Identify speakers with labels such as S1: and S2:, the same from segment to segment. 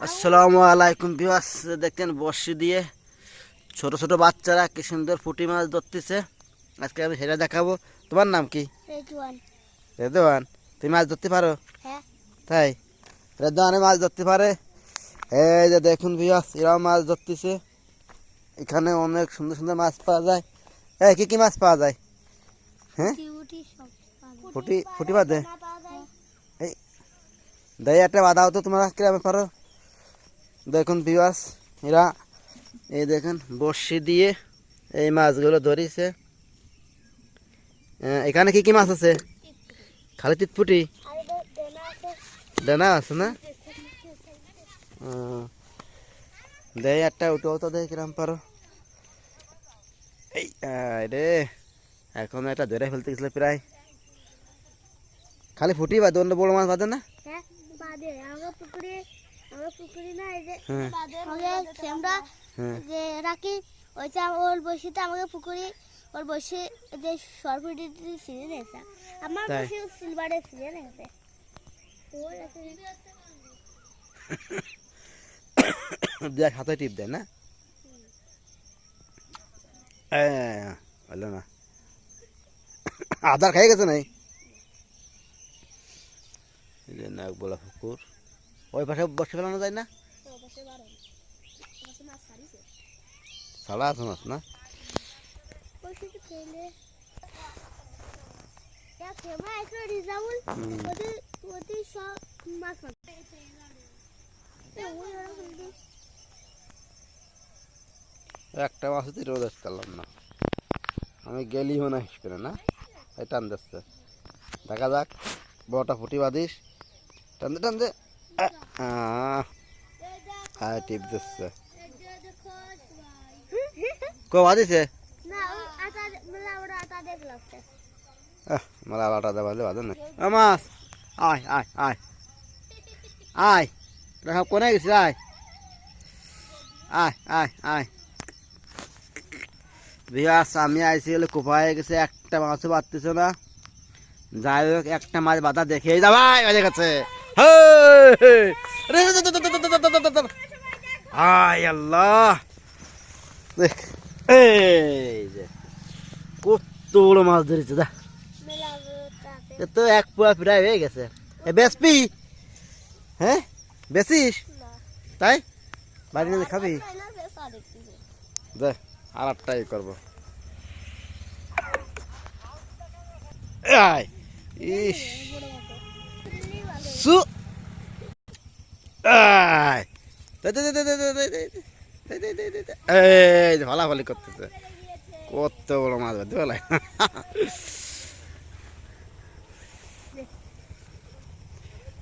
S1: আসসালামু আলাইকুম বিবাস দেখতেন বর্ষি দিয়ে ছোট ছোট বাচ্চারা কি সুন্দর পুঁটি মাছ ধরতেছে। আজকে আমি সেটা দেখাবো। তোমার নাম কি? রেদওয়ান। তুমি মাছ ধরতে পারো?
S2: হ্যাঁ।
S1: তাই? রেদওয়ানে মাছ ধরতে পারে? এই যে দেখুন বিবাস এরাও মাছ ধরতেছে। এখানে অনেক সুন্দর সুন্দর মাছ পাওয়া যায়। হ্যাঁ কি কি মাছ পাওয়া যায়? হ্যাঁ? ফুটি বাঁধে
S2: পাওয়া যায়।
S1: দেয় একটা বাধাও তো তোমরা কীভাবে পারো। দেখুন বিবাস এরা এই দেখেন বর্ষি দিয়ে এই মাছগুলো ধরিছে। এখানে কি কি মাছ আছে? খালি তিতপুটি? ডানা আছে না? দেয় একটা উঠো তো দেয় কিরম পারো। এই রে, এখন একটা ধরে ফেলতে গেছিল প্রায়। খালি ফুটি বা অন্য বড় মাছ বাদে না?
S2: হ্যাঁ পুকুরে আমরা পুকুরি না এই যে
S1: হ্যাঁ।
S2: হ্যাঁ।
S1: হ্যাঁ।
S2: যে রাখি ওইটা ওর বসিতে আমাকে পুকুরি ওর বসে যে সরপুটি সিজে আমার বসে সিলভারে সিজে
S1: দেখ হাতে টিপ দেয় না? হলো না। আদার খাই গেছে নাই? বলা ফুকুর ওই পাশে বসে ফেলানো যায় না? সালা আছে মাছ না?
S2: একটা মাছ
S1: তো রোদ আসতাম না। আমি গেলি না হিসেবে না? টান দিচ্ছে। দেখা যাক বড়টা ফুটি বাঁধিস। টানতে টানতে মাছ! আয় কোনে আয়। আয় আয় আয়। আমি আইসি গেলে কোপায় গেছে একটা মাছও বাঁধতেছে না। যাই হোক একটা মাছ বাধা দেখে যাবাই ওদের কাছে আয় আল্লাহ দেখ এই যে কত বড় মাছ ধরেছে দা তো এক পুয়া প্রায় হয়ে গেছে। বেসপি হ্যাঁ? বেসিস তাই? বাড়ি খাবি?
S2: বেসা
S1: আর একটাই করব ইস। সু এই ফলাফলি করতেছে কত বড় মাছ ধরতে ফেলায়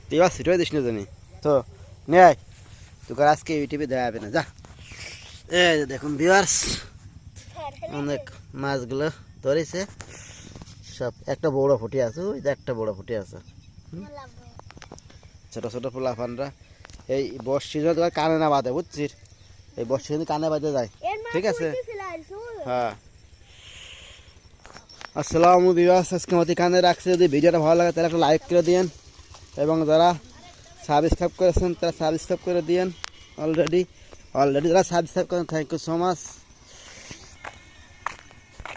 S1: তুই বা সিটে দিস না জানি তো নে তোকে আজকে ইউটিউবে দেওয়া যাবে না যা এই দেখুন ভিউয়ার্স অনেক মাছগুলো ধরেছে সব একটা বড় ফুটি আছে ওই একটা বড় ফুটি আছে ছোট ছোট পোলাফানরা এই বর্ষি যদি কানে না বাঁধে বুঝছিস? এই বর্ষি কিন্তু কানে বাঁধে যায়। ঠিক আছে? হ্যাঁ। আসসালামু বিবাস আজকে মতো কানে রাখছে। যদি ভিডিওটা ভালো লাগে তাহলে একটা লাইক করে দিয়েন। এবং যারা সাবস্ক্রাইব করেছেন তারা সাবস্ক্রাইব করে দিয়েন। অলরেডি অলরেডি যারা সাবস্ক্রাইব করেন থ্যাংক ইউ সো মাচ